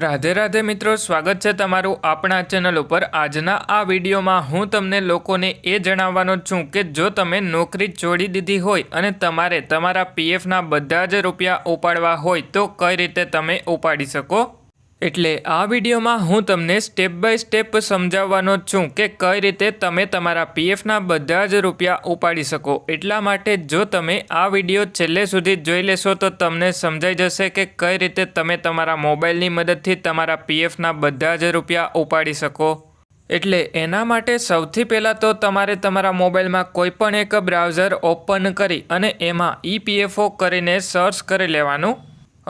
રાધે રાધે મિત્રો, સ્વાગત છે તમારું આપણા ચેનલ ઉપર. આજના આ વિડીયોમાં હું તમને લોકોને એ જણાવવાનો છું કે જો તમે નોકરી છોડી દીધી હોય અને તમારે તમારા પીએફના બધા જ રૂપિયા ઉપાડવા હોય તો કઈ રીતે તમે ઉપાડી શકો? એટલે આ વિડીયોમાં હું તમને સ્ટેપ બાય સ્ટેપ સમજાવવાનો છું કે કઈ રીતે તમે તમારા પીએફના બધા જ રૂપિયા ઉપાડી શકો. એટલા માટે જો તમે આ વીડિયો છેલ્લે સુધી જોઈ લેશો તો તમને સમજાઈ જશે કે કઈ રીતે તમે તમારા મોબાઈલની મદદથી તમારા પીએફના બધા જ રૂપિયા ઉપાડી શકો. એટલે એના માટે સૌથી પહેલાં તો તમારે તમારા મોબાઈલમાં કોઈ પણ એક બ્રાઉઝર ઓપન કરી અને એમાં ઈપીએફઓ કરીને સર્ચ કરી લેવાનું.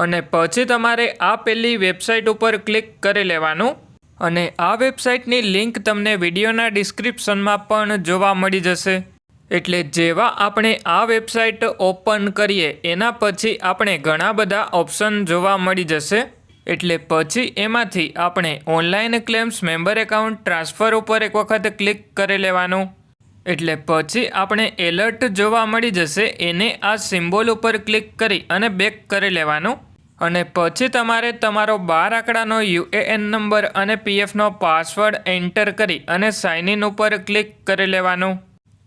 અને પછી તમારે આ પેલી વેબસાઇટ ઉપર ક્લિક કરી લેવાનું. અને આ વેબસાઇટની લિંક તમને વિડીયોના ડિસ્ક્રિપ્શનમાં પણ જોવા મળી જશે. એટલે જેવા આપણે આ વેબસાઇટ ઓપન કરીએ, એના પછી આપણે ઘણા બધા ઓપ્શન જોવા મળી જશે. એટલે પછી એમાંથી આપણે online claims member account transfer ઉપર એક વખત ક્લિક કરી લેવાનું. એટલે પછી આપણે એલર્ટ જોવા મળી જશે, એને આ સિમ્બોલ ઉપર ક્લિક કરી અને બેક કરી લેવાનું. અને પછી તમારે તમારો બાર આંકડાનો યુએએન નંબર અને પીએફનો પાસવર્ડ એન્ટર કરી અને સાઇન ઇન ઉપર ક્લિક કરી લેવાનું.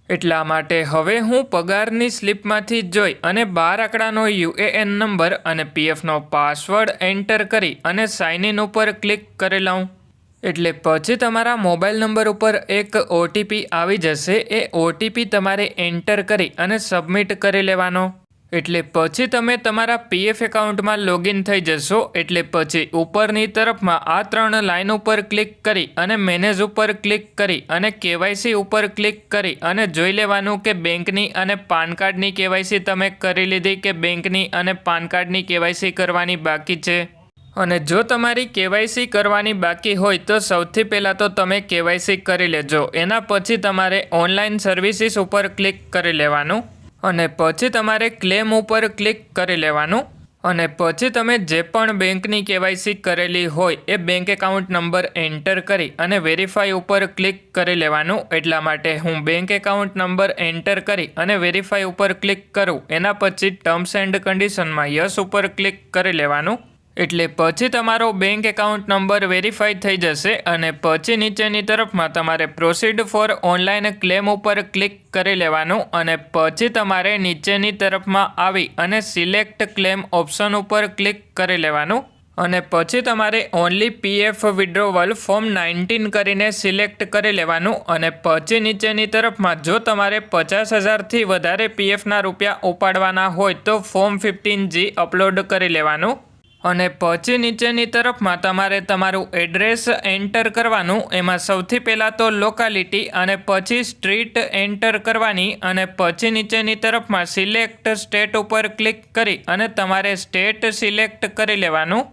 એટલા માટે હવે હું પગારની સ્લિપમાંથી જોઈ અને બાર આંકડાનો યુએએન નંબર અને પીએફનો પાસવર્ડ એન્ટર કરી અને સાઇન ઇન ઉપર ક્લિક કરી લઉં. એટલે પછી તમારા મોબાઈલ નંબર ઉપર એક ઓટીપી આવી જશે. એ ઓટીપી તમારે એન્ટર કરી અને સબમિટ કરી લેવાનો. એટલે પછી તમે તમારા પીએફ એકાઉન્ટમાં લોગિન થઈ જશો, એટલે પછી ઉપરની તરફમાં આ ત્રણ લાઇન ઉપર ક્લિક કરી અને મેનેજ ઉપર ક્લિક કરી અને કેવાયસી ઉપર ક્લિક કરી અને જોઈ લેવાનું કે બેંકની અને પાન કાર્ડની કેવાયસી તમે કરી લીધી કે બેંકની અને પાન કાર્ડની કેવાયસી કરવાની બાકી છે? અને જો તમારી કેવાયસી કરવાની બાકી હોય તો સૌથી પહેલાં તો તમે કેવાયસી કરી લેજો. એના પછી તમારે ઓનલાઈન સર્વિસીસ ઉપર ક્લિક કરી લેવાનું. અને પછી તમારે ક્લેમ ઉપર ક્લિક કરી લેવાનું. અને પછી તમે જે પણ બેંકની કેવાયસી કરેલી હોય એ બેંક એકાઉન્ટ નંબર એન્ટર કરી અને વેરીફાઈ ઉપર ક્લિક કરી લેવાનું. એટલા માટે હું બેંક એકાઉન્ટ નંબર એન્ટર કરી અને વેરીફાઈ ઉપર ક્લિક કરું. એના પછી ટર્મ્સ એન્ડ કન્ડિશનમાં યસ ઉપર ક્લિક કરી લેવાનું. એટલે પછી તમારો બેંક એકાઉન્ટ નંબર વેરીફાઈ થઈ જશે અને પછી નીચેની તરફમાં તમારે પ્રોસીડ ફોર ઓનલાઈન ક્લેમ ઉપર ક્લિક કરી લેવાનું અને પછી તમારે નીચેની તરફમાં આવી અને સિલેક્ટ ક્લેમ ઓપ્શન ઉપર ક્લિક કરી લેવાનું અને પછી તમારે only PF withdrawal form nineteen કરીને સિલેક્ટ કરી લેવાનું અને પછી નીચેની તરફમાં જો તમારે પચાસ હજારથી વધારે પીએફના રૂપિયા ઉપાડવાના હોય તો ફોર્મ ફિફ્ટીન જી અપલોડ કરી લેવાનું. અને પછી નીચેની તરફમાં તમારે તમારું એડ્રેસ એન્ટર કરવાનું, એમાં સૌથી પહેલાં તો લોકાલિટી અને પછી સ્ટ્રીટ એન્ટર કરવાની અને પછી નીચેની તરફમાં સિલેક્ટ સ્ટેટ ઉપર ક્લિક કરી અને તમારે સ્ટેટ સિલેક્ટ કરી લેવાનું.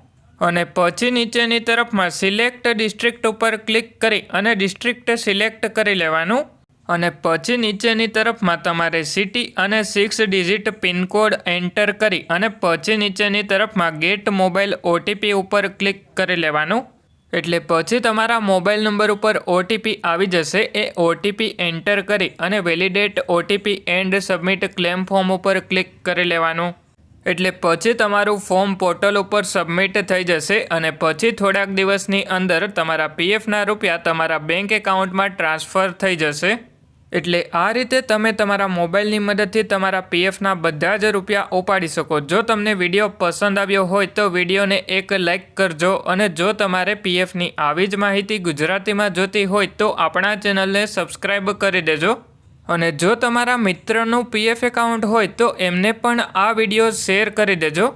અને પછી નીચેની તરફમાં સિલેક્ટ ડિસ્ટ્રિક્ટ ઉપર ક્લિક કરી અને ડિસ્ટ્રિક્ટ સિલેક્ટ કરી લેવાનું. અને પછી નીચેની તરફમાં તમારે સિટી અને સિક્સ ડિજિટ પિનકોડ એન્ટર કરી અને પછી નીચેની તરફમાં ગેટ મોબાઈલ ઓટીપી ઉપર ક્લિક કરી લેવાનું. એટલે પછી તમારા મોબાઈલ નંબર ઉપર ઓટીપી આવી જશે, એ ઓટીપી એન્ટર કરી અને validate OTP and submit claim form ઉપર ક્લિક કરી લેવાનું. એટલે પછી તમારું ફોર્મ પોર્ટલ ઉપર સબમિટ થઈ જશે અને પછી થોડાક દિવસની અંદર તમારા પીએફના રૂપિયા તમારા બેંક એકાઉન્ટમાં ટ્રાન્સફર થઈ જશે. એટલે આ રીતે તમે તમારા મોબાઈલની મદદથી તમારા પીએફના બધા જ રૂપિયા ઉપાડી શકો. જો તમને વીડિયો પસંદ આવ્યો હોય તો વિડીયોને એક લાઇક કરજો અને જો તમારે પીએફની આવી જ માહિતી ગુજરાતીમાં જોતી હોય તો આપણા ચેનલને સબસ્ક્રાઈબ કરી દેજો. અને જો તમારા મિત્રનું પીએફ એકાઉન્ટ હોય તો એમને પણ આ વીડિયો શેર કરી દેજો.